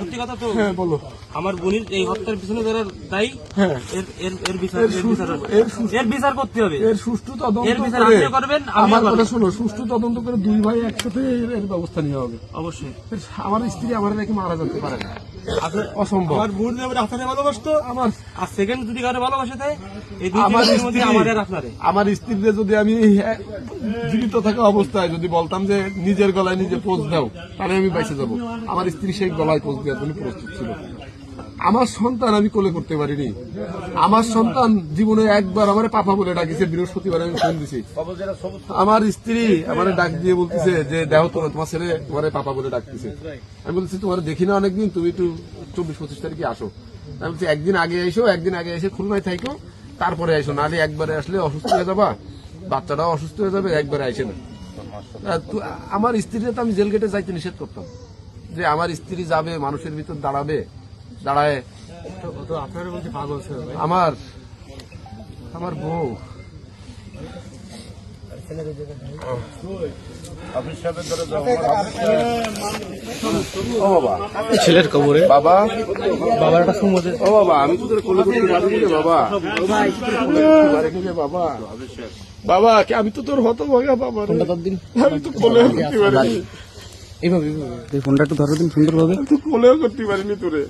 সত্যি কথা তো? হ্যাঁ বলো। আমার বোনের এই হত্যার পিছনে যারা দায়ী হ্যাঁ। এর এর এর বিচার এর বিচার করতে হবে। এর সুষ্ঠু তদন্ত এর বিচার আপনি করবেন, আমার কথা শোনো সুষ্ঠু তদন্ত করে দুই ভাই একসাথে এর- ব্যবস্থা নেওয়া হবে। অবশ্যই। আমার স্ত্রী আমার নাকি মারা যেতে পারে না। অসম্ভব। আমার বোন আপনারে ভালোবাসতো আমার আর সেকেন্ড যদি কারও ভালোবাসে তাই এই আমার মধ্যে স্ত্রী আমাদের আপনারে। আমার স্ত্রীকে যদি আমি জীবিত থাকা অবস্থায় যদি বলতাম যে নিজের গলায় নিজে পোজ দাও তাহলে আমি বেঁচে যাব। আমার স্ত্রী সেই গলায় পোজ দেওয়ার জন্য প্রস্তুত ছিল। আমার সন্তান আমি কোলে করতে পারিনি। আমার সন্তান জীবনে একবার আমার পাপা বলে ডাকিছে, বৃহস্পতিবার আমি ফোন দিছি। আমার স্ত্রী আমার ডাক দিয়ে বলতেছে যে দেহ তোমার তোমার ছেলে তোমার পাপা বলে ডাকতেছে। আমি বলছি, তোমার দেখি না অনেকদিন, তুমি একটু চব্বিশ পঁচিশ তারিখে আসো। আমি বলছি, একদিন আগে এসো, একদিন আগে এসে খুলনায় থাইকো, তারপরে এসো, নাহলে একবারে আসলে অসুস্থ হয়ে যাবা, বাচ্চাটাও অসুস্থ হয়ে যাবে, একবারে আইসে না। তু- আমার স্ত্রীকে তো আমি জেল গেটে যাইতে নিষেধ করতাম, যে আমার স্ত্রী যাবে, মানুষের ভিতর দাঁড়াবে দাঁড়ায়। আমার আমার বউ। বাবা ছেলের কবরে। বাবা। বাবার একটা সুমতে ও বাবা আমি তো তোর কোলে করতে পারিনি বাবা। বাবা বাবা কে- আমি তো তোর হত ভাগা বাবা। আমি তো কোলে করতে পারিনি। এইভাবে এই ফোনটা একটু ধরো দিন সুন্দরভাবে। তো কোলেও করতে পারিনি তোরে।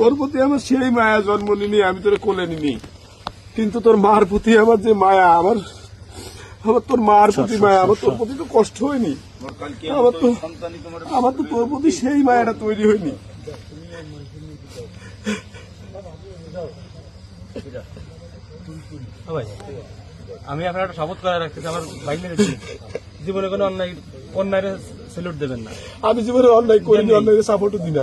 তোর প্রতি আমার সেই মায়া জন্ম নিনি আমি তোরে কোলে নিনি। কিন্তু তোর মার প্রতি আমার যে মায়া আমার আমার তোর মার প্রতি মায়া আমার তোর প্রতি তো কষ্ট হয়নি। আমার তো আমার তো তোর প্রতি সেই মায়াটা তৈরি হয়নি। ভাই আমি আপনার একটা শপথ করে রাখতেছি আমার বাইক মেরেছি। জীবনে কোনো অন্যায় অন্যায় স্যালুট দেবেন না। আমি জীবনে অন্যায় করিনি অন্যায় সাপোর্টও দিই কি